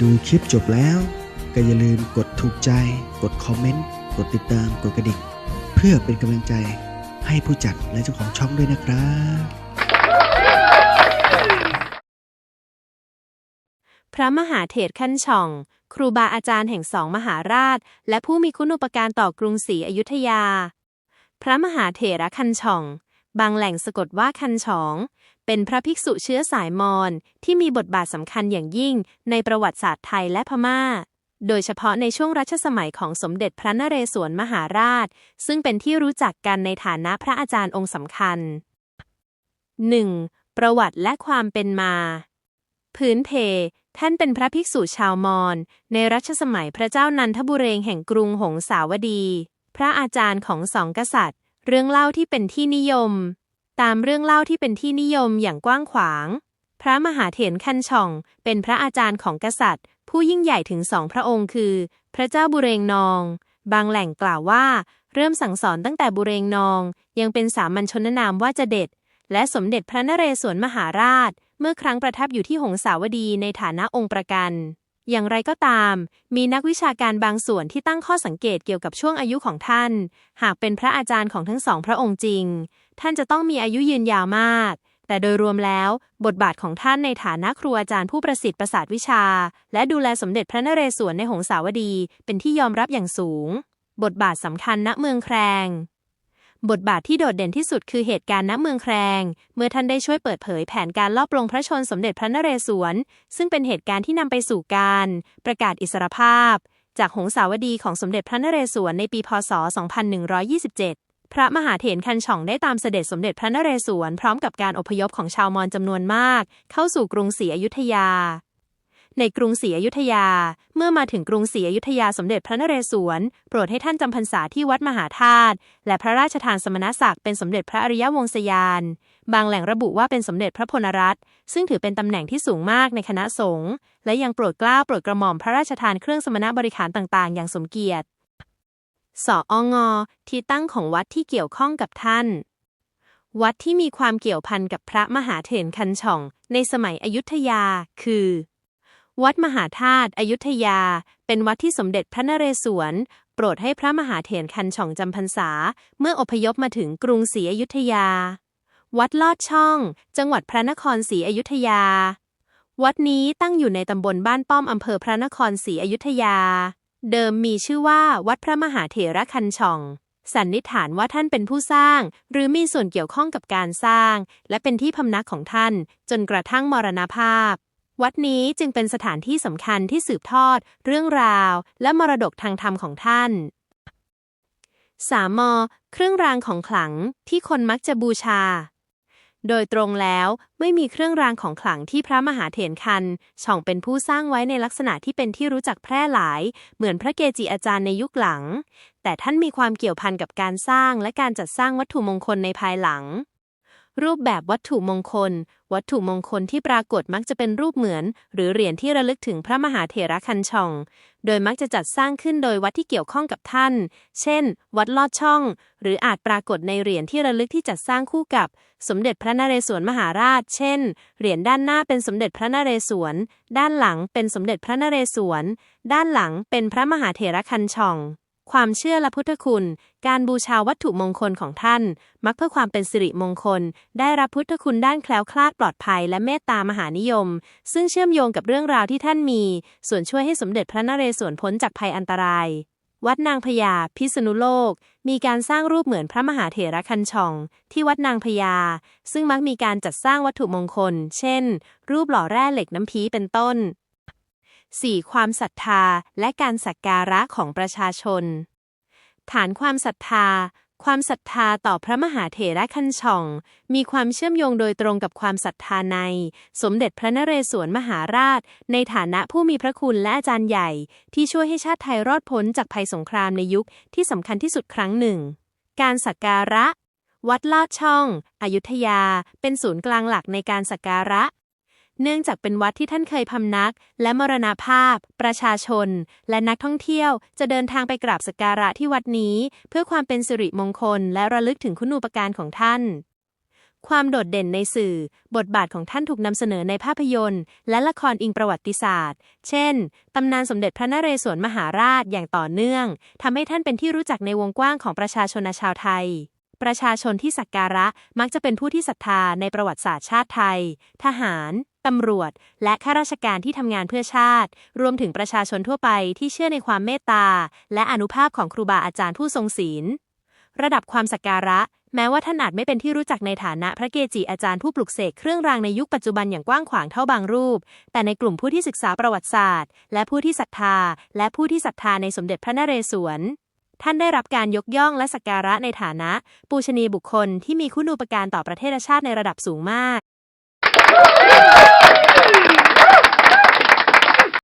ดูคลิปจบแล้ว ก็อย่าลืมกดถูกใจ กดคอมเมนต์ กดติดตาม กดกระดิ่ง เพื่อเป็นกำลังใจให้ผู้จัดและเจ้าของช่องด้วยนะครับพระมหาเถรขั้นช่อง ครูบาอาจารย์แห่งสองมหาราช และผู้มีคุณูปการต่อกรุงศรีอยุธยา พระมหาเถระคันช่อง บางแหล่งสะกดว่าคันฉอง เป็นพระภิกษุเชื้อสายมอญที่มีบทบาทสำคัญอย่างยิ่งในประวัติศาสตร์ไทยและพม่า โดยเฉพาะในช่วงรัชสมัยของสมเด็จพระนเรศวรมหาราช ซึ่งเป็นที่รู้จักกันในฐานะพระอาจารย์องค์สำคัญ 1. ประวัติและความเป็นมา พื้นเพท่านเป็นพระภิกษุชาวมอญในรัชสมัยพระเจ้านันทบุเรงแห่งกรุงหงสาวดี พระอาจารย์ของสองกษัตริย์ เรื่องเล่าที่เป็นที่นิยม ตามเรื่องเล่าที่เป็นที่นิยมอย่างกว้างขวาง พระมหาเถรคันช่อง เป็นพระอาจารย์ของกษัตริย์ ผู้ยิ่งใหญ่ถึงสองพระองค์คือ พระเจ้าบุเรงนอง บางแหล่งกล่าวว่า เริ่มสั่งสอนตั้งแต่บุเรงนอง ยังเป็นสามัญชนนามว่าจะเด็ด และสมเด็จพระนเรศวรมหาราช เมื่อครั้งประทับอยู่ที่หงสาวดีในฐานะองค์ประกัน อย่างไรก็ตาม มีนักวิชาการบางส่วนที่ตั้งข้อสังเกตเกี่ยวกับช่วงอายุของท่าน หากเป็นพระอาจารย์ของทั้งสองพระองค์จริง ท่านจะต้องมีอายุยืนยาวมาก แต่โดยรวมแล้ว บทบาทของท่านในฐานะครูอาจารย์ผู้ประสิทธิ์ประสาทวิชา และดูแลสมเด็จพระนเรศวรในหงสาวดี เป็นที่ยอมรับอย่างสูง บทบาทสำคัญณเมืองแครง บทบาทที่โดดเด่นที่สุดคือเหตุการณ์ณเมืองแครง เมื่อท่านได้ช่วยเปิดเผยแผนการลอบลงพระชนสมเด็จพระนเรศวร ซึ่งเป็นเหตุการณ์ที่นำไปสู่การ ประกาศอิสรภาพ จากหงสาวดีของสมเด็จพระนเรศวรในปีพศ 2127 พระมหาเถรคันช่องได้ตามเสด็จสมเด็จพระนเรศวรพร้อมกับการอพยพของชาวมอญจำนวนมาก เข้าสู่กรุงศรีอยุธยา ในกรุงศรีอยุธยา เมื่อมาถึงกรุงศรีอยุธยาสมเด็จพระนเรศวร โปรดให้ท่านจำพรรษาที่วัดมหาธาตุและพระราชทานสมณศักดิ์เป็นสมเด็จพระอริยวงศยาน บางแหล่งระบุว่าเป็นสมเด็จพระพลรัตน์ซึ่งถือเป็นตำแหน่งที่สูงมากในคณะสงฆ์และยังโปรดกล้าโปรดกระหม่อมพระราชทานเครื่องสมณบริขารต่างๆ อย่างสมเกียรติสอองที่ตั้งของวัดที่เกี่ยวข้องกับท่าน วัดที่มีความเกี่ยวพันกับพระมหาเถรคันช่อง ในสมัยอยุธยา คือ วัดมหาธาตุอยุธยา เป็นวัดที่สมเด็จพระนเรศวร โปรดให้พระมหาเถรคันช่องจำพรรษา เมื่ออพยพมาถึงกรุงศรีอยุธยา วัดลอดช่อง จังหวัดพระนครศรีอยุธยา วัดนี้ตั้งอยู่ในตำบลบ้านป้อมอำเภอพระนครศรีอยุธยา เดิมมีชื่อว่าวัดพระมหาเถระคันช่องสันนิษฐานว่าท่านเป็นผู้สร้าง หรือมีส่วนเกี่ยวข้องกับการสร้าง และเป็นที่พำนักของท่าน จนกระทั่งมรณภาพ วัดนี้จึงเป็นสถานที่สำคัญที่สืบทอด เรื่องราว และมรดกทางธรรมของท่านสามมเครื่องรางของขลังที่คนมักจะบูชา โดยตรงแล้วไม่มีเครื่องรางของขลังที่พระมหาเถรคัน ช่องเป็นผู้สร้างไว้ในลักษณะที่เป็นที่รู้จักแพร่หลาย เหมือนพระเกจิอาจารย์ในยุคหลัง แต่ท่านมีความเกี่ยวพันกับการสร้างและการจัดสร้างวัตถุมงคลในภายหลัง รูปแบบวัตถุมงคล วัตถุมงคลที่ปรากฏมักจะเป็นรูปเหมือน หรือเหรียญที่ระลึกถึงพระมหาเถระคันช่อง โดยมักจะจัดสร้างขึ้นโดยวัดที่เกี่ยวข้องกับท่าน เช่น วัดลอดช่อง หรืออาจปรากฏในเหรียญที่ระลึกที่จัดสร้างคู่กับ สมเด็จพระนเรศวรมหาราช เช่น เหรียญด้านหน้าเป็นสมเด็จพระนเรศวร ด้านหลังเป็นสมเด็จพระนเรศวร ด้านหลังเป็นพระมหาเถระคันช่อง ความเชื่อและพุทธคุณ การบูชาวัตถุมงคลของท่าน มักเพื่อความเป็นสิริมงคล ได้รับพุทธคุณด้านแคล้วคลาดปลอดภัยและเมตตามหานิยม ซึ่งเชื่อมโยงกับเรื่องราวที่ท่านมี ส่วนช่วยให้สมเด็จพระนเรศวรพ้นจากภัยอันตราย วัดนางพญาพิษณุโลก มีการสร้างรูปเหมือนพระมหาเถระคันช่อง ที่วัดนางพญา ซึ่งมักมีการจัดสร้างวัตถุมงคล เช่น รูปหล่อแร่เหล็กน้ำพีเป็นต้น 4. ความศรัทธาและการสักการะของประชาชน ฐานความศรัทธา ความศรัทธาต่อพระมหาเถระคันช่อง มีความเชื่อมโยงโดยตรงกับความศรัทธาใน สมเด็จพระนเรศวรมหาราช ในฐานะผู้มีพระคุณและอาจารย์ใหญ่ ที่ช่วยให้ชาติไทยรอดพ้นจากภัยสงครามในยุคที่สำคัญที่สุดครั้งหนึ่ง การสักการะ วัดลอดช่อง อยุธยา เป็นศูนย์กลางหลักในการสักการะ เนื่องจากเป็นวัดที่ท่านเคยพำนัก และมรณาภาพ ประชาชน และนักท่องเที่ยว จะเดินทางไปกราบสักการะที่วัดนี้ เพื่อความเป็นสิริมงคล และระลึกถึงคุณูปการของท่าน ความโดดเด่นในสื่อ บทบาทของท่านถูกนำเสนอในภาพยนตร์ และละครอิงประวัติศาสตร์ เช่น ตำนานสมเด็จพระนเรศวรมหาราชอย่างต่อเนื่องทำให้ท่านเป็นที่รู้จักในวงกว้างของประชาชนชาวไทย ประชาชนที่สักการะมักจะเป็นผู้ที่ศรัทธาในประวัติศาสตร์ชาติไทย ทหาร ตำรวจ และข้าราชการที่ทำงานเพื่อชาติ รวมถึงประชาชนทั่วไปที่เชื่อในความเมตตา และอนุภาพของครูบาอาจารย์ผู้ทรงศีล ระดับความสักการะ แม้ว่าท่านอาจไม่เป็นที่รู้จักในฐานะพระเกจิอาจารย์ผู้ปลุกเสกเครื่องรางในยุคปัจจุบันอย่างกว้างขวางเท่าบางรูป แต่ในกลุ่มผู้ที่ศึกษาประวัติศาสตร์ และผู้ที่ศรัทธา และผู้ที่ศรัทธาในสมเด็จพระนเรศวร ท่านได้รับการยกย่องและสักการะในฐานะ ปูชนียบุคคลที่มีคุณูปการต่อประเทศชาติในระดับสูงมาก